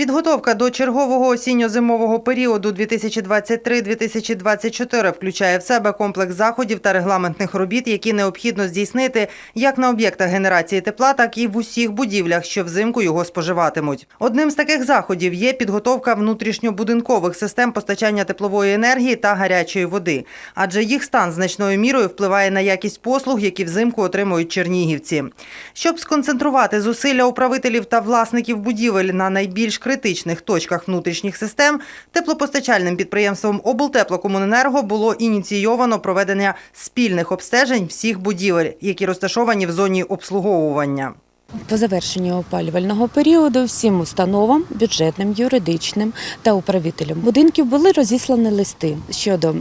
Підготовка до чергового осінньо-зимового періоду 2023-2024 включає в себе комплекс заходів та регламентних робіт, які необхідно здійснити як на об'єктах генерації тепла, так і в усіх будівлях, що взимку його споживатимуть. Одним з таких заходів є підготовка внутрішньобудинкових систем постачання теплової енергії та гарячої води, адже їх стан значною мірою впливає на якість послуг, які взимку отримують чернігівці. Щоб сконцентрувати зусилля управителів та власників будівель на найбільш критичних точках внутрішніх систем, теплопостачальним підприємством облтеплокомуненерго було ініційовано проведення спільних обстежень всіх будівель, які розташовані в зоні обслуговування. По завершенню опалювального періоду всім установам, бюджетним, юридичним та управителям будинків були розіслані листи щодо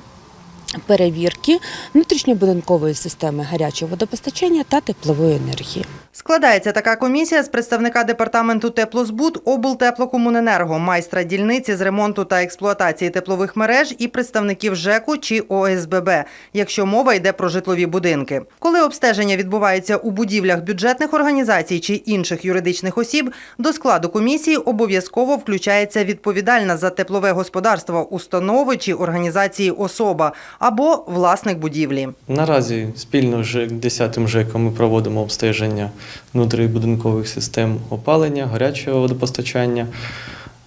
перевірки внутрішньобудинкової системи гарячого водопостачання та теплової енергії. Складається така комісія з представника департаменту теплозбут облтеплокомуненерго, майстра дільниці з ремонту та експлуатації теплових мереж і представників ЖЕКу чи ОСББ, якщо мова йде про житлові будинки. Коли обстеження відбувається у будівлях бюджетних організацій чи інших юридичних осіб, до складу комісії обов'язково включається відповідальна за теплове господарство установи чи організації особа або власник будівлі. Наразі спільно з 10-м ЖЕКом ми проводимо обстеження внутрібудинкових систем опалення, гарячого водопостачання,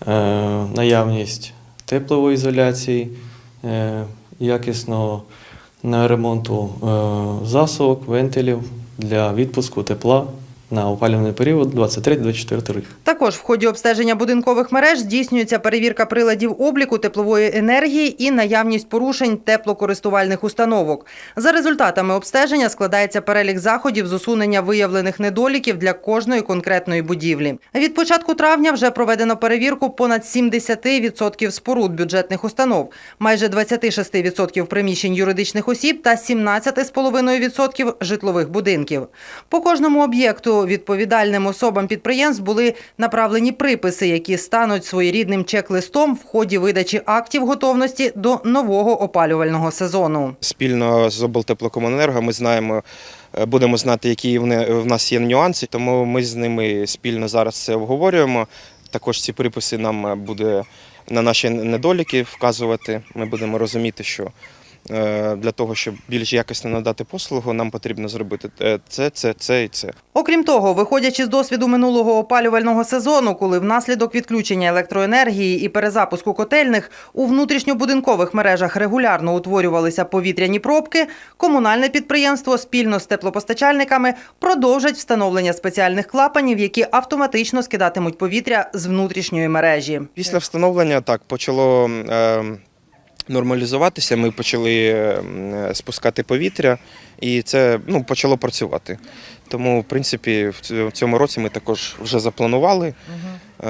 е, наявність теплової ізоляції, е, якісного ремонту е, засувок, вентилів для відпуску тепла на опалювальний період 23-24 рік. Також в ході обстеження будинкових мереж здійснюється перевірка приладів обліку теплової енергії і наявність порушень теплокористувальних установок. За результатами обстеження складається перелік заходів з усунення виявлених недоліків для кожної конкретної будівлі. Від початку травня вже проведено перевірку понад 70% споруд бюджетних установ, майже 26% приміщень юридичних осіб та 17,5% житлових будинків. По кожному об'єкту відповідальним особам підприємств були направлені приписи, які стануть своєрідним чек-листом в ході видачі актів готовності до нового опалювального сезону. Спільно з облтеплокомуненерго ми знаємо, е, будемо знати, які в нас є нюанси, тому ми з ними спільно зараз це обговорюємо. Також ці приписи нам буде на наші недоліки вказувати. Ми будемо розуміти, що для того, щоб більш якісно надати послугу, нам потрібно зробити е, це, це, це і це. Окрім того, виходячи з досвіду минулого опалювального сезону, коли внаслідок відключення електроенергії і перезапуску котельних у внутрішньобудинкових мережах регулярно утворювалися повітряні пробки, комунальне підприємство спільно з теплопостачальниками продовжать встановлення спеціальних клапанів, які автоматично скидатимуть повітря з внутрішньої мережі. Після встановлення так почало е, нормалізуватися. Ми почали е, спускати повітря, і це ну, почало працювати. Тому, в принципі, в цьому році ми також вже запланували е,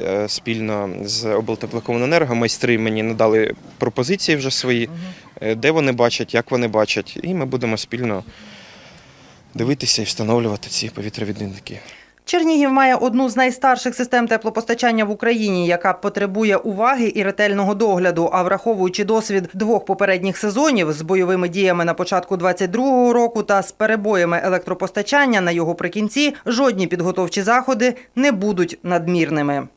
е, спільно з облтеплокомуненерго. Майстри мені надали пропозиції вже свої, е, де вони бачать, як вони бачать, і ми будемо спільно дивитися і встановлювати ці повітровідники. Чернігів має одну з найстарших систем теплопостачання в Україні, яка потребує уваги і ретельного догляду. А враховуючи досвід двох попередніх сезонів з бойовими діями на початку 22-го року та з перебоями електропостачання на його прикінці, жодні підготовчі заходи не будуть надмірними.